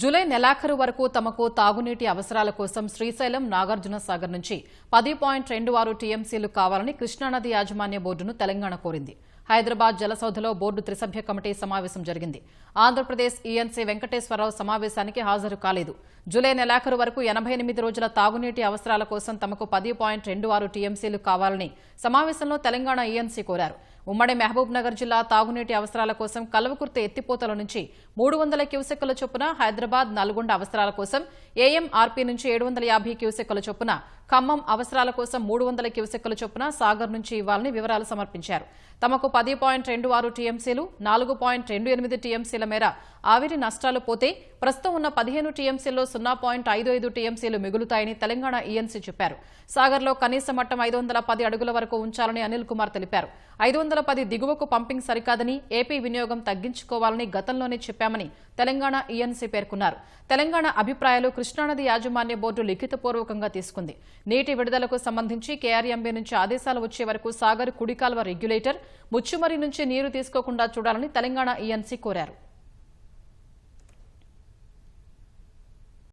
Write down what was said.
July నెలాఖరు వరకు తమకు తాగునీటి అవసరాల కోసం శ్రీశైలం నాగార్జున సాగర్ నుంచి పది పాయింట్ రెండు ఆరు టీఎంసీలు కావాలని కృష్ణానది యాజమాన్య బోర్డును తెలంగాణ కోరింది. హైదరాబాద్ జలసౌధలో బోర్డు త్రిసభ్య కమిటీ సమావేశం జరిగింది. ఆంధ్రప్రదేశ్ ఈఎన్సీ వెంకటేశ్వరరావు సమావేశానికి హాజరు కాలేదు. జూలై నెలాఖరు వరకు ఎనభై ఎనిమిది రోజుల తాగునీటి అవసరాల కోసం తమకు పది పాయింట్ రెండు ఆరు టీఎంసీలు కావాలని సమావేశంలో తెలంగాణ ఈఎన్సీ కోరారు. ఉమ్మడి మహబూబ్ నగర్ జిల్లా తాగునీటి అవసరాల కోసం కల్వకుర్తి ఎత్తిపోతల నుంచి మూడు వందల క్యూసెక్కుల చొప్పున హైదరాబాద్ నల్గొండ అవసరాల కోసం ఏఎంఆర్పీ నుంచి ఏడు వందల యాభై క్యూసెక్కుల చొప్పున ఖమ్మం అవసరాల కోసం మూడు వందల క్యూసెక్కుల చొప్పున సాగర్ నుంచి ఇవ్వాలని వివరాలు సమర్పించారు. తమకు పది పాయింట్ రెండు ఆరు టీఎంసీలు నాలుగు పాయింట్ రెండు ఎనిమిది టీఎంసీల మేర ఆవిరి నష్టాలు పోతే ప్రస్తుతం ఉన్న పదిహేను టీఎంసీల్లో సున్నా పాయింట్ ఐదు ఐదు టీఎంసీలు మిగులుతాయని తెలంగాణ ఈఎన్సీ చెప్పారు. సాగర్లో కనీస మట్టం ఐదు వందల పది అడుగుల వరకు ఉంచాలని అనిల్ కుమార్ తెలిపారు. ఐదు వందల పది దిగువకు పంపింగ్ సరికాదని ఏపీ వినియోగం తగ్గించుకోవాలని గతంలోనే చెప్పామని తెలంగాణ ఈఎన్సీ పేర్కొన్నారు. తెలంగాణ అభిప్రాయాలు కృష్ణానది యాజమాన్య బోర్డు లిఖితపూర్వకంగా తీసుకుంది. నీటి విడుదలకు సంబంధించి కేఆర్ఎంబీ నుంచి ఆదేశాలు వచ్చే వరకు సాగర్ కుడికాల్వ రెగ్యులేటర్ ముచ్చుమరి నుంచి నీరు తీసుకోకుండా చూడాలని తెలంగాణ ఈఎన్సీ కోరారు.